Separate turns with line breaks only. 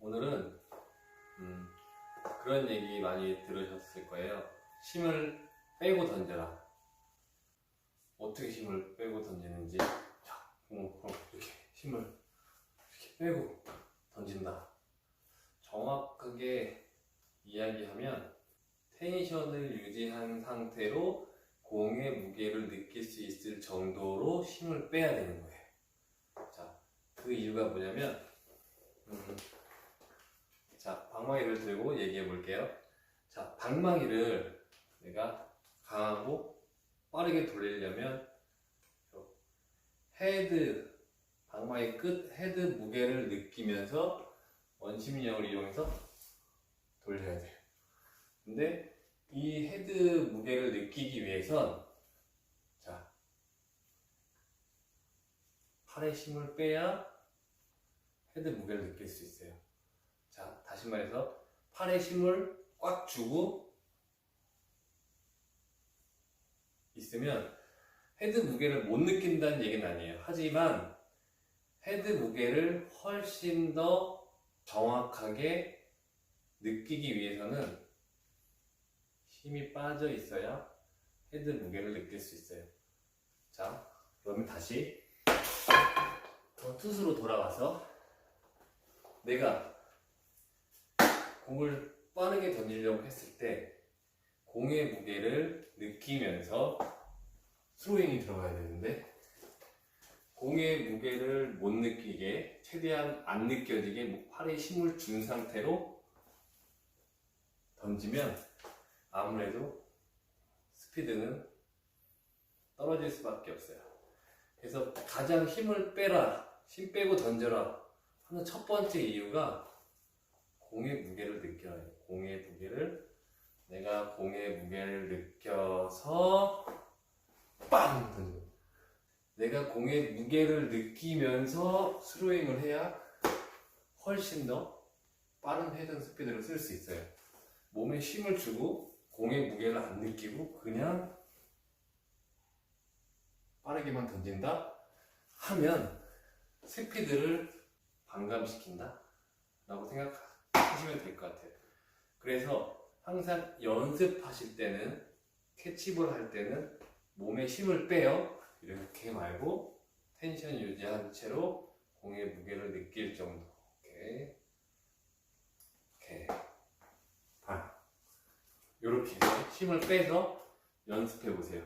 오늘은 음, 그런 얘기 많이 들으셨을 거예요. 힘을 빼고 던져라. 어떻게 힘을 빼고 던지는지. 자, 어, 어, 이렇게 힘을 이렇게 빼고 던진다. 정확하게 이야기하면 텐션을 유지한 상태로 공의 무게를 느낄 수 있을 정도로 힘을 빼야 되는 거예요. 자, 그 이유가 뭐냐면, 음, 자, 방망이를 들고 얘기해 볼게요. 자, 방망이를 내가 강하고 빠르게 돌리려면 헤드, 방망이 끝 헤드 무게를 느끼면서 원심력을 이용해서 돌려야 돼요. 근데 이 헤드 무게를 느끼기 위해선 자, 팔의 힘을 빼야 헤드 무게를 느낄 수 있어요. 자, 다시 말해서 팔의 힘을 꽉 주고 있으면 헤드 무게를 못 느낀다는 얘기는 아니에요. 하지만 헤드 무게를 훨씬 더 정확하게 느끼기 위해서는 힘이 빠져 있어야 헤드 무게를 느낄 수 있어요. 자, 그러면 다시 더 투수로 돌아와서 내가 공을 빠르게 던지려고 했을 때 공의 무게를 느끼면서 스로잉이 들어가야 되는데 공의 무게를 못 느끼게 최대한 안 느껴지게 뭐 팔에 힘을 준 상태로 던지면 아무래도 스피드는 떨어질 수밖에 없어요. 그래서 가장 힘을 빼라, 힘 빼고 던져라 하는 첫 번째 이유가 공의 무게를 느껴야 해요. 공의 무게를 내가 공의 무게를 느껴서 빵 던져. 내가 공의 무게를 느끼면서 스로잉을 해야 훨씬 더 빠른 헤드 스피드를 쓸 수 있어요. 몸에 힘을 주고 공의 무게를 안 느끼고 그냥 빠르게만 던진다 하면 스피드를 반감시킨다 라고 생각 하시면 될 것 같아요. 그래서 항상 연습하실 때는 캐치볼 할 때는 몸에 힘을 빼요. 이렇게 말고 텐션 유지한 채로 공의 무게를 느낄 정도. 이렇게. 이렇게. 반. 이렇게 힘을 빼서 연습해 보세요.